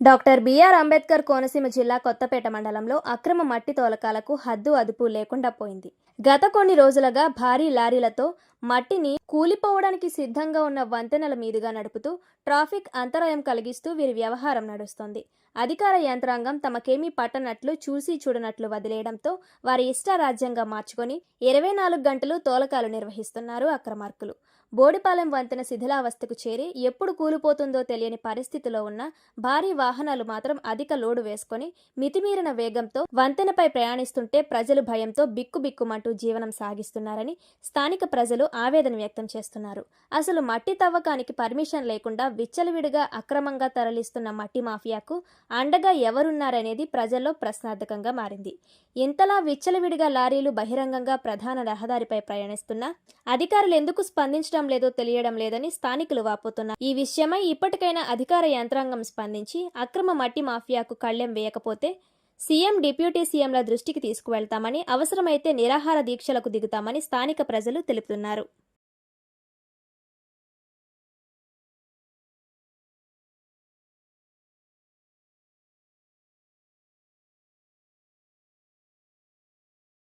Doctor BR Ambedkar Konaseema జిల్లా కొత్తపేట మండలంలో అక్రమ మట్టి తోలకాలకు హద్దు అదుపు లేకుండా పోయింది. గత కొన్ని రోజులుగా భారీ లారీలతో మట్టిని కూలిపోవడానికి సిద్ధంగా ఉన్న వంతెనల మీదుగా నడుపుతూ ట్రాఫిక్ అంతరాయం కలిగిస్తూ వీరి వ్యవహారం నడుస్తోంది. అధికార యంత్రాంగం తమకేమీ పట్టనట్లు చూసి చూడనట్లు వదిలేయడంతో వారి ఇష్టారాజ్యంగా మార్చుకొని ఇరవై నాలుగు గంటలు తోలకాలు నిర్వహిస్తున్నారు అక్రమార్కులు. బోడిపాలెం వంతెన శిథిలావస్థకు చేరి ఎప్పుడు కూలిపోతుందో తెలియని పరిస్థితిలో ఉన్న భారీ వాహనాలు మాత్రం అధిక లోడు వేసుకొని మితిమీరిన వేగంతో వంతెనపై ప్రయాణిస్తుంటే ప్రజలు భయంతో బిక్కుబిక్కుమంటూ జీవనం సాగిస్తున్నారని స్థానిక ప్రజలు ఆవేదన వ్యక్తం చేస్తున్నారు. అసలు మట్టి తవ్వకానికి పర్మిషన్ లేకుండా విచ్చలవిడిగా అక్రమంగా తరలిస్తున్న మట్టి మాఫియాకు అండగా ఎవరున్నారనేది ప్రజల్లో ప్రశ్నార్థకంగా మారింది. ఇంతలా విచ్చలవిడిగా లారీలు బహిరంగంగా ప్రధాన రహదారిపై ప్రయాణిస్తున్నా అధికారులు ఎందుకు స్పందించడం లేదో తెలియడం లేదని స్థానికులు వాపోతున్నారు ఈ విషయమై ఇప్పటికైనా అధికార యంత్రాంగం స్పందించి అక్రమ మట్టి మాఫియాకు కళ్ళెం వేయకపోతే సీఎం డిప్యూటీ సీఎంల దృష్టికి తీసుకువెళ్తామని అవసరమైతే నిరాహార దీక్షలకు దిగుతామని స్థానిక ప్రజలు తెలుపుతున్నారు.